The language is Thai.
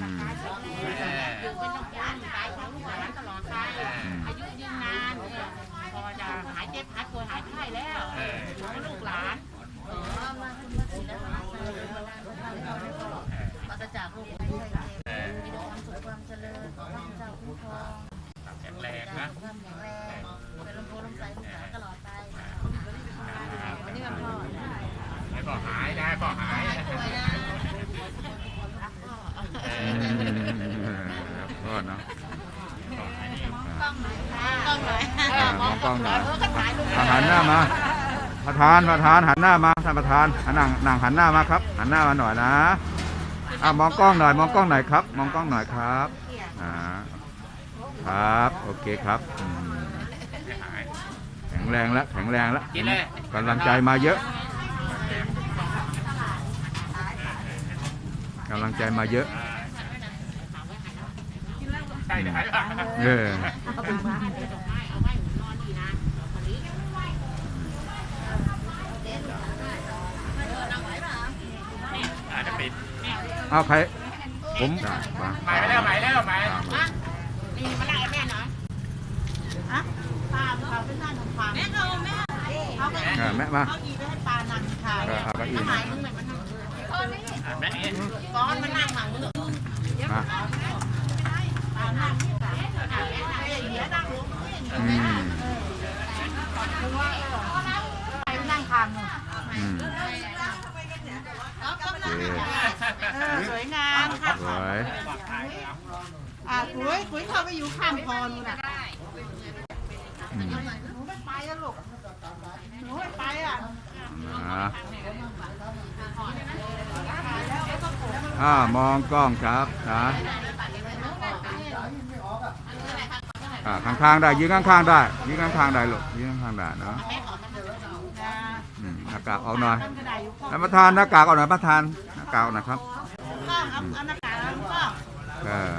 อยู่เป็นต้องการตายของลูกหลานตลอดไปอายุยืนนานเออพอจะหายเจ็บหายป่วยหายไข้แล้วให้ลูกหลานปราศจากโรคภัยไข้เจ็บมีแต่ความสุขความเจริญขอพระเจ้าคุ้มครองแข็งแรงนะความแข็งแรงเป็นลมโพลมใสลูกหลานตลอดไปวันนี้ก็พ่อแล้วก็หายนะก็หายหายป่วยนะ พ่อเนาะกล้องหน่อยค่ะกล้องหน่อยอ่ามองกล้องหน่อยเออก็ถ่ายรูปอะหันหน้ามาประธานประธานหันหน้ามาท่านประธานอะนั่งนั่งหันหน้ามาครับ หันหน้ามาหน่อยนะอะมองกล้องหน่อย มองกล้องหน่อยครับ มองกล้องหน่อยครับอ่าครับ โอเคครับอืมแข็งแรงแล้วแข็งแรงแล้วกินเลยกำลังใจมาเยอะ กำลังใจมาเยอะใช่ไหมเอออาจจะปิดเอาใครผมได้มาหมายไปแล้วหมายแล้วหมายอะนี่มาไล่แม่หน่อยอะปลาเขาเป็นหน้าของความแม่เขาแม่เขาก็อะแม่มาเขาอีไปให้ปลานั่งค่ะเออเอาเก้าอี้หมามายมึงเหมือนมันนั่งแม่นี่ก้อนมันนั่งหลังมึงมาปลานั่งนี่ค่ะอะแม่นั่งไอ้เหี้ยนั่งลงอืมไปนั่งทา งหนึ่งอืมก็นั่งโอเคเออสวยงามค่ะสวยอะคุยคุยเข้าไปอยู่ข้างคอนู่นน่ะหนูไม่ไปแล้วลูกหนูไม่ไปอะนะ อ่ามองกล้องครับนะอ่าข้างๆได้ยืนข้างๆได้ยืนข้างๆได้ลูกยืนข้างๆได้เนาะอืมหน้ากากออกหน่อยท่านก็ได้อยู่ข้างแล้วประธานหน้ากากออกหน่อยประธานหน้ากากออกหน่อยครับข้างเอาเอาหน้ากากเอาข้างเออ